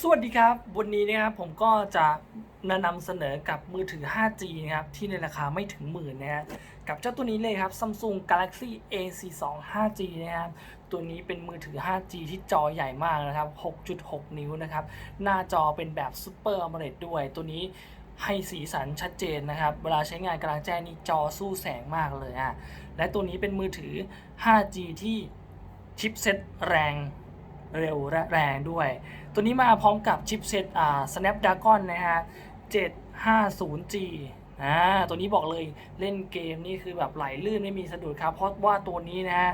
สวัสดีครับวันนี้นะครับผมก็จะมานำเสนอกับมือถือ 5G นะครับที่ในราคาไม่ถึงหมื่นนะฮะกับเจ้าตัวนี้เลยครับ Samsung Galaxy A42 5G นะครับตัวนี้เป็นมือถือ 5G ที่จอใหญ่มากนะครับ 6.6 นิ้วนะครับ หน้าจอเป็นแบบ Super AMOLED ด้วย ตัวนี้ให้สีสันชัดเจนนะครับ เวลาใช้งานกลางแจ้งนี่จอสู้แสงมากเลยอะและตัวนี้เป็นมือถือ 5G ที่ชิปเซ็ตแรง เร็วและแรงด้วย ตัวนี้มาพร้อมกับชิปเซตอ่า Snapdragon นะฮะ 750G อ่าตัวนี้บอกเลยเล่นเกมนี่คือแบบไหลลื่นไม่มีสะดุดครับ เพราะว่าตัวนี้นะฮะ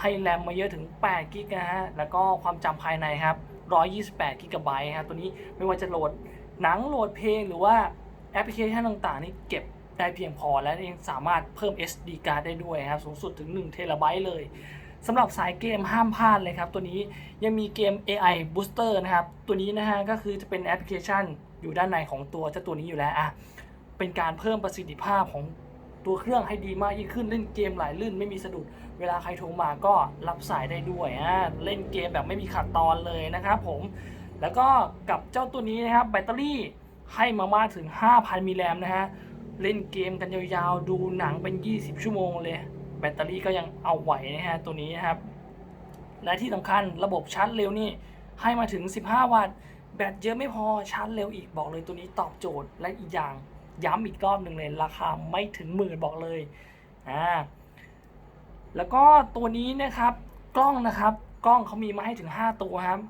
ให้แรมมาเยอะถึง8กิกนะฮะ แล้วก็ความจำภายในครับ128กิกะไบต์ครับตัวนี้ไม่ว่าจะโหลดหนังโหลดเพลงหรือว่าแอปพลิเคชันต่างๆ นี่เก็บได้เพียงพอและยังสามารถเพิ่ม SD card ได้ด้วยครับ สูงสุดถึง1เทราไบต์เลย สำหรับสายเกมห้ามพลาดเลยครับ ตัวนี้ยังมีเกม AI Booster นะครับ ตัวนี้นะฮะก็คือจะเป็นแอปพลิเคชันอยู่ด้านในของตัวเจ้าตัวนี้อยู่แล้วอะเป็นการเพิ่มประสิทธิภาพของตัวเครื่องให้ดีมากยิ่งขึ้นเล่นเกมหลายลื่นไม่มีสะดุด เวลาใครโทรมาก็รับสายได้ด้วยอะเล่นเกมแบบไม่มีขัดตอนเลยนะครับผมแล้วก็กับเจ้าตัวนี้นะครับแบตเตอรี่ให้มามากถึง 5,000มิลลิแอมนะฮะเล่นเกมกันยาวๆ ดูหนังเป็น 20 ชั่วโมงเลย แบตเตอรี่ก็ยังเอาไหวนะฮะตัวนี้นะครับ และที่สำคัญระบบชาร์จเร็วนี่ให้มาถึง 15 วัตต์ แบตเยอะไม่พอชาร์จเร็วอีกบอกเลยตัวนี้ตอบโจทย์และอีกอย่างย้ำอีกรอบหนึ่งเลยราคาไม่ถึงหมื่นบอกเลยอ่าแล้วก็ตัวนี้นะครับกล้องนะครับ กล้องเขามีมาให้ถึง 5 ตัวครับ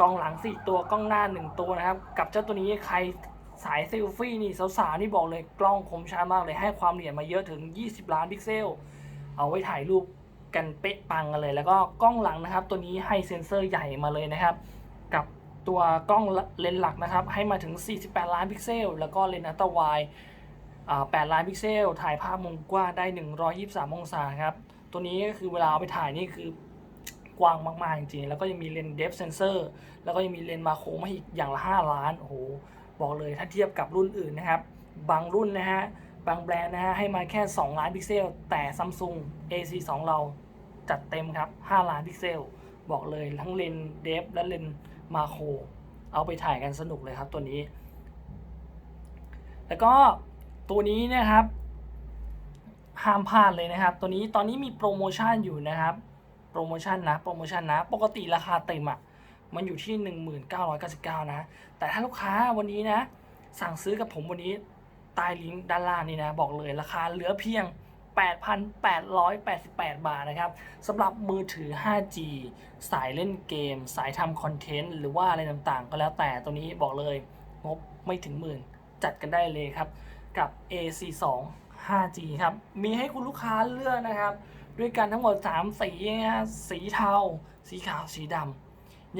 กล้องหลัง 4 ตัวกล้องหน้า 1 ตัวนะครับ กับเจ้าตัวนี้ใคร สายเซลฟี่นี่สาวๆนี่บอกเลยกล้องคมชัดมากเลยให้ความละเอียดมาเยอะถึง 20 ล้านพิกเซล เอาไว้ถ่ายรูปกันเป๊ะปังกันเลย แล้วก็กล้องหลังนะครับ ตัวนี้ให้เซ็นเซอร์ใหญ่มาเลยนะครับ กับตัวกล้องเลนส์หลักนะครับ ให้มาถึง 48 ล้านพิกเซล แล้วก็เลนส์อัลตร้าไวด์8ล้านพิกเซล ถ่ายภาพมุมกว้างได้ 123 องศาครับ ตัวนี้ก็คือเวลาเอาไปถ่ายนี่คือกว้างมาก ๆ จริงๆ แล้วก็ยังมีเลนส์เดฟเซนเซอร์ แล้วก็ยังมีเลนส์มาโครมาอีกอย่างละ 5 ล้าน โอ้โห บอกเลยถ้าเทียบกับรุ่นอื่นนะครับ บางรุ่นนะฮะบางแบรนด์นะฮะให้มาแค่ 2 ล้านพิกเซล แต่ Samsung AC2 เราจัดเต็มครับ 5 ล้านพิกเซล บอกเลยทั้งเลนเดฟและเลนมาโครเอาไปถ่ายกันสนุกเลยครับตัวนี้ แล้วก็ตัวนี้นะครับ ห้ามพลาดเลยนะครับ ตัวนี้ตอนนี้มีโปรโมชั่นอยู่นะครับ โปรโมชั่นนะ โปรโมชั่นนะ ปกติราคาเต็มอะ่ะ มันอยู่ที่ 1999 นะ แต่ถ้าลูกค้าวันนี้นะ สั่งซื้อกับผมวันนี้ใต้ลิงก์ด้านล่างนี่นะ บอกเลยราคาเหลือเพียง 8,888 บาทนะครับสำหรับมือถือ 5G สายเล่นเกม สายทำคอนเทนต์ หรือว่าอะไรต่างๆ ก็แล้วแต่ตัวนี้บอกเลย งบไม่ถึงหมื่น จัดกันได้เลยครับ กับ AC2 5G ครับ มีให้คุณลูกค้าเลือกนะครับ ด้วยกันทั้งหมด 3 สีนะฮะสีเทา สีขาว สีดำ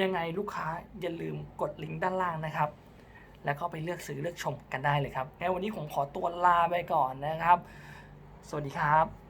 ยังไงลูกค้าอย่าลืมกดลิงก์ด้านล่างนะครับ แล้วก็ไปเลือกซื้อเลือกชมกันได้เลยครับงั้นวันนี้ผมขอตัวลาไปก่อนนะครับ สวัสดีครับ